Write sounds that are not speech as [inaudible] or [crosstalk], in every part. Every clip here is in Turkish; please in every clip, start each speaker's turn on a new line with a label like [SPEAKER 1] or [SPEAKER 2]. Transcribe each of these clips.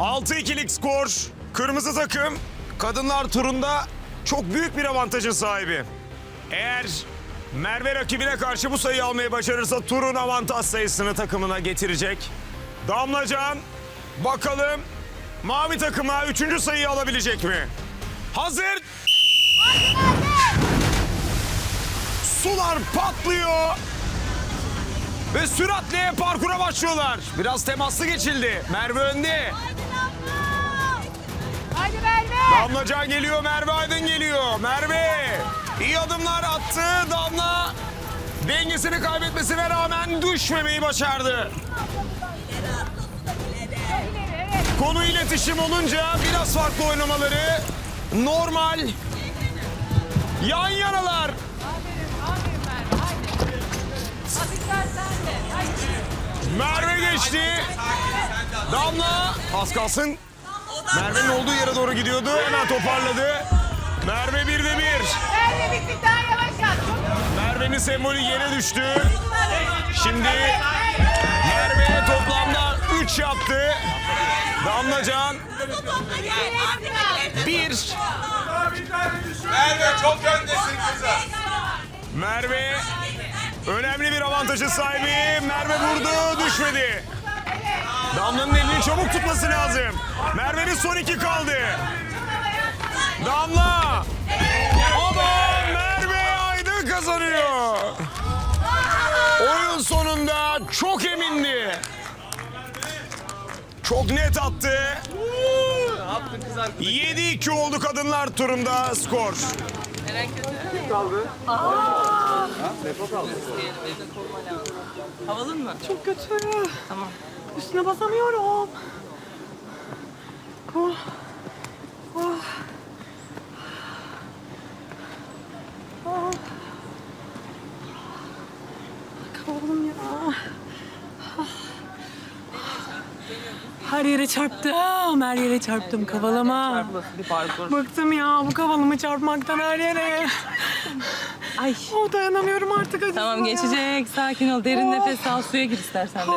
[SPEAKER 1] 6-2'lik skor. Kırmızı takım kadınlar turunda çok büyük bir avantajın sahibi. Eğer Merve rakibine karşı bu sayıyı almayı başarırsa turun avantaj sayısını takımına getirecek. Damlacan bakalım mavi takıma üçüncü sayıyı alabilecek mi? Hazır. Sular patlıyor. Ve süratle parkura başlıyorlar. Biraz temaslı geçildi. Merve önde.
[SPEAKER 2] Hadi Merve.
[SPEAKER 1] Damlacan geliyor, Merve Aydın geliyor. Merve iyi adımlar attı. Damla dengesini kaybetmesine rağmen düşmemeyi başardı. Konu iletişim olunca biraz farklı oynamaları normal. Yan yanalar.
[SPEAKER 2] Aferin Merve. Hadi. Hafiften sen de.
[SPEAKER 1] Merve geçti. Damla az kalsın. Merve'nin olduğu yere doğru gidiyordu. Hemen toparladı. Merve bir de bir.
[SPEAKER 2] Merve bir tık daha yavaş yap.
[SPEAKER 1] Merve'nin sembolü yere düştü. Şimdi Merve toplamda 3 yaptı. Damlacan bir.
[SPEAKER 3] Merve çok öndesin kızım.
[SPEAKER 1] Merve önemli bir avantajı sahibi. Merve vurdu düşmedi. Damla'nın elini çabuk tutması lazım. Merve'nin son iki kaldı. Damla. Ama Merve Aydın kazanıyor. Oyun sonunda çok emindi. Çok net attı. 7-2 oldu kadınlar turunda skor.
[SPEAKER 4] Havalın mı?
[SPEAKER 5] Çok kötü.
[SPEAKER 4] Tamam.
[SPEAKER 5] Üstüne basamıyorum. Oh. Oh. Oh. Kavalım ya. Her yere çarptım. Her yere çarptım kavalama. Bıktım ya bu kavalımı çarpmaktan her yere.
[SPEAKER 4] Ay.
[SPEAKER 5] Oh, dayanamıyorum artık acısına
[SPEAKER 4] Tamam
[SPEAKER 5] ya.
[SPEAKER 4] geçecek. Sakin ol. Derin nefes al. Suya gir istersen de.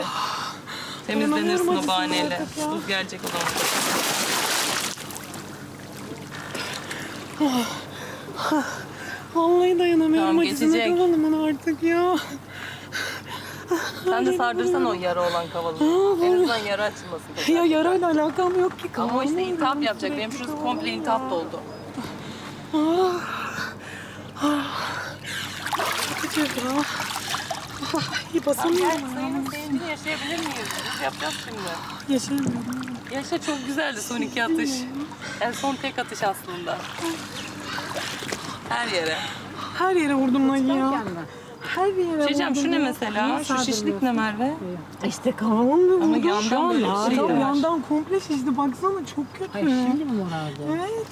[SPEAKER 4] Temizlenirsin
[SPEAKER 5] Dayanamıyorum
[SPEAKER 4] o
[SPEAKER 5] acısına
[SPEAKER 4] bahaneyle.
[SPEAKER 5] artık ya.
[SPEAKER 4] Buz gelecek o zaman.
[SPEAKER 5] Vallahi dayanamıyorum
[SPEAKER 4] Tamam,
[SPEAKER 5] acısına
[SPEAKER 4] geçecek.
[SPEAKER 5] kavalımın artık ya.
[SPEAKER 4] Sen de sardırsan o yara olan kavalı. En azından yara açılmasın.
[SPEAKER 5] Ya yarayla alakam yok ki.
[SPEAKER 4] Ama o işte
[SPEAKER 5] kavalım
[SPEAKER 4] intihap yapacak. Benim
[SPEAKER 5] sürekli
[SPEAKER 4] şurası komple intihap doldu.
[SPEAKER 5] Acıyor ya. Ah, İyi basamıyorum.
[SPEAKER 4] Senin sevincini yaşayabilir miyiz? Biz yapacağız şimdi.
[SPEAKER 5] Yaşayamıyorum.
[SPEAKER 4] Yaşa çok güzeldi son iki atış. En son tek atış aslında. Her yere.
[SPEAKER 5] Her yere vurdum lan ya. Her yere
[SPEAKER 4] Şey
[SPEAKER 5] vurdum
[SPEAKER 4] şu ne mesela? Şu şişlik ne Merve?
[SPEAKER 5] İşte kavalım da
[SPEAKER 4] Ama yandan
[SPEAKER 5] Şu an
[SPEAKER 4] böyle şey var.
[SPEAKER 5] yandan komple şişti. Baksana çok kötü. Hayır şimdi mi morardı? Evet.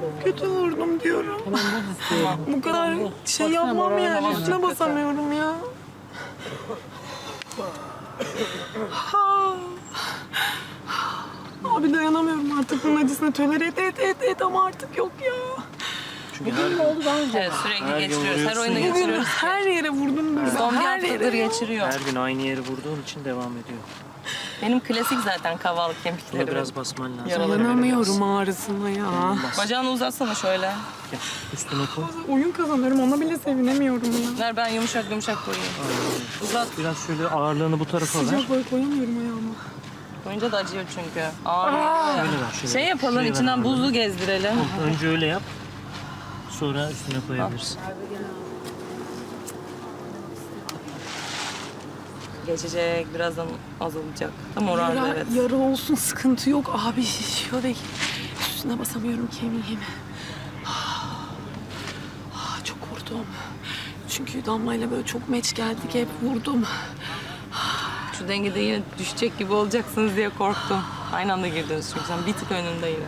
[SPEAKER 5] Çok kötü vurdum diyorum. Bu kadar şey yapmam yani. Üstüne basamıyorum ya. Ha. Abi dayanamıyorum artık bunun acısına tolere et et et et ama artık yok ya.
[SPEAKER 4] Evet sürekli geçiriyoruz. Her oyunda geçiriyoruz.
[SPEAKER 5] Her yere vurdum burada.
[SPEAKER 4] Son bir
[SPEAKER 5] her
[SPEAKER 4] haftadır
[SPEAKER 5] yere.
[SPEAKER 4] geçiriyor.
[SPEAKER 6] Her gün aynı yeri vurduğun için devam ediyor.
[SPEAKER 4] Benim klasik zaten kaval
[SPEAKER 6] Buna
[SPEAKER 4] kemikleri.
[SPEAKER 6] biraz basman lazım.
[SPEAKER 4] Yaraları
[SPEAKER 5] Dayanamıyorum ağrısına ya.
[SPEAKER 4] Bacağını uzatsana şöyle.
[SPEAKER 6] Gel, üstüne koy.
[SPEAKER 5] Oyun kazanıyorum ona bile sevinemiyorum ya.
[SPEAKER 4] Ver ben yumuşak yumuşak koyayım. Uzat.
[SPEAKER 6] Biraz şöyle ağırlığını bu tarafa ver.
[SPEAKER 5] Sıcak boy koyamıyorum ayağıma.
[SPEAKER 4] Koyunca da acıyor çünkü. Ağır.
[SPEAKER 6] Şöyle ver. Şöyle.
[SPEAKER 4] Şey yapalım
[SPEAKER 6] Şuraya ver
[SPEAKER 4] içinden
[SPEAKER 6] ağırlığını.
[SPEAKER 4] buzlu gezdirelim.
[SPEAKER 6] Önce öyle yap. Sonra üstüne koyabilirsin.
[SPEAKER 4] Geçecek birazdan azalacak. Tam orada
[SPEAKER 5] Yara,
[SPEAKER 4] evet.
[SPEAKER 5] yara olsun sıkıntı yok. Abi şişiyor ve üstüne basamıyorum kemiğimi. Ah, Çok vurdum. Çünkü damlayla böyle çok meç geldik hep vurdum.
[SPEAKER 4] Şu dengede yine düşecek gibi olacaksınız diye korktum. Aynı anda girdiniz çünkü sen bir tık önünde yine.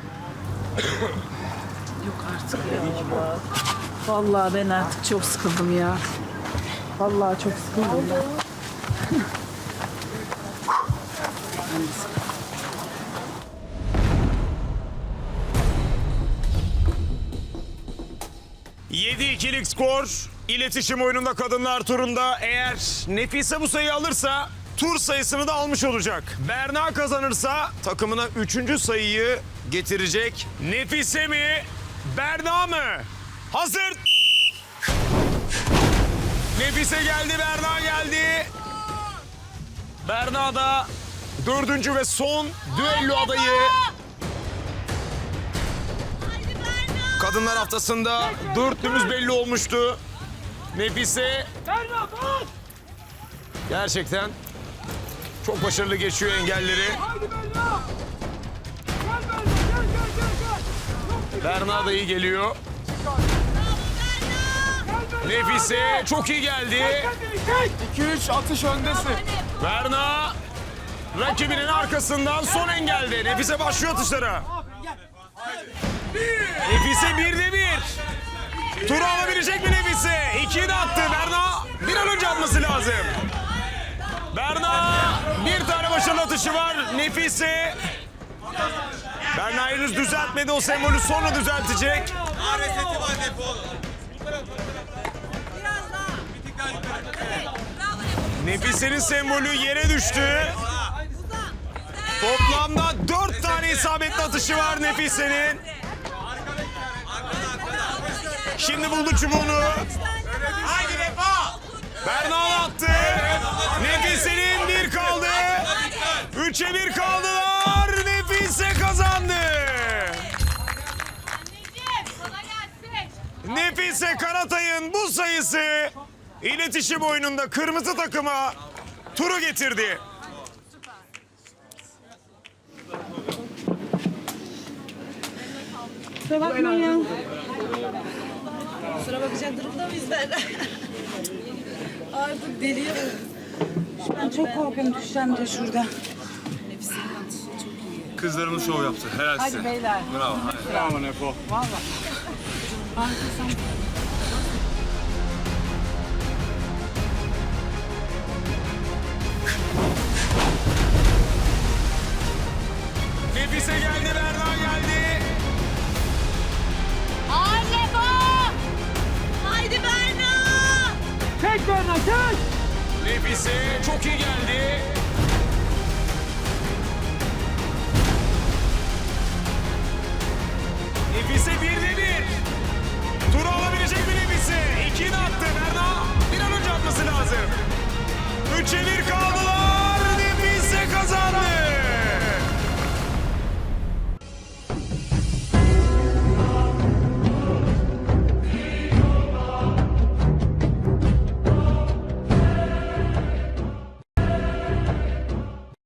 [SPEAKER 5] Yok artık ya. Vallahi ben artık çok sıkıldım ya. Vallahi çok sıkıldım ya.
[SPEAKER 1] Yedi ikilik skor. İletişim oyununda kadınlar turunda eğer Nefise bu sayıyı alırsa tur sayısını da almış olacak. Berna kazanırsa takımına üçüncü sayıyı getirecek. Nefise mi? Berna mı? Hazır. Nefise geldi, Berna geldi. Berna da dördüncü ve son düello adayı. Kadınlar haftasında dörtlümüz belli olmuştu. Nefise gerçekten çok başarılı geçiyor engelleri. Berna da iyi geliyor. Nefise çok iyi geldi.
[SPEAKER 3] 2-3 atış öndesin.
[SPEAKER 1] Berna rakibinin arkasından son engelde. Nefise başlıyor atışlara. Nefise birde bir. Turu alabilecek mi Nefise? İkiyi de attı. Berna bir an önce atması lazım. Berna bir tane başarılı atışı var. Nefise. Berna henüz düzeltmedi o sembolü sonra düzeltecek.
[SPEAKER 3] Reseti var defol.
[SPEAKER 1] Nefise'nin sembolü yere düştü. Toplamda dört tane isabetli atışı var Nefise'nin. Şimdi buldu çubuğunu.
[SPEAKER 3] Haydi defol.
[SPEAKER 1] Bernal attı. Nefise'nin bir kaldı. Üçe bir kaldılar. Nefise kazandı. Nefise Karatay'ın bu sayısı iletişim oyununda kırmızı takıma turu getirdi.
[SPEAKER 5] Kusura bakma ya. Kusura bakacak durumda mıyız ben? Artık [laughs] deliyorum. Ben çok korkuyorum düşeceğim de şurada.
[SPEAKER 3] Kızlarımız şov yaptı. Helal size.
[SPEAKER 5] Hadi beyler.
[SPEAKER 3] Bravo. Bravo Nefo.
[SPEAKER 5] Arkasam [laughs] Çok iyi geldi.